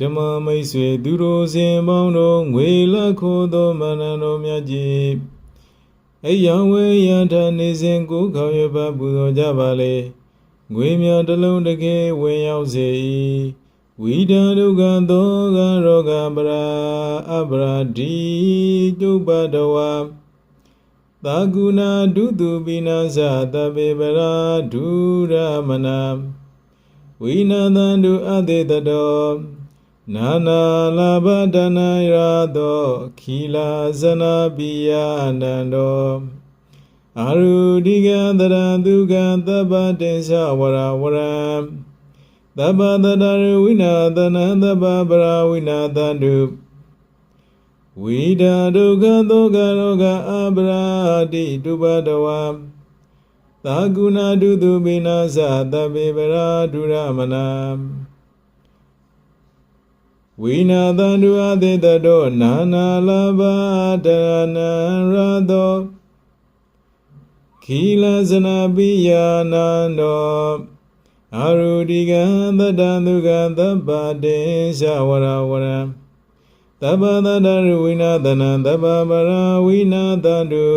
ဓမ္မမိတ်ဆွေသူတို့စဉ်ပေါင်းတို့ငွေလက်ခိုးသောမနန္တော်မြတ်ကြီးအယံဝေယံထနေစဉ်ကိုခေါ်ရပါပူဇော်ကြပါလေငွေမြတ်တစ်လုံးတကယ်ဝင်ရောက်စေ၏ဝိဒံဒုက္ခသောကရောဂပရာအပရာဒီကျုပ်ပတဝါသာကုဏဒုတုပိနာသတပေပရာဒုရမနာဝိနသန္တုအတေတတော နာနာလာဘဒနာရာသောခီလာဇနာပိယအနန္တောအာရုဒိကတရံဒုက္ခသဗ္ဗတေသဝရဝရံသဗ္ဗတတရဝိနာသနံသဗ္ဗပရာဝိနာသန္တုဝိဒာဒုက္ခသောကရောဂအပရာတိတုပတဝံသာကုဏဒုတုပိနာသတပေပရာဒုရမနာ ဝိနာသန္တုအသေတတောနာနာလဘာတရဏံရတောခီလဇနာပိယာနန္တောအာရုတိကံတတံဒုက္ခသဗ္ဗတေသဝရဝရံသဗ္ဗတတရဝိနာသနံသဗ္ဗပရာဝိနာသန္တု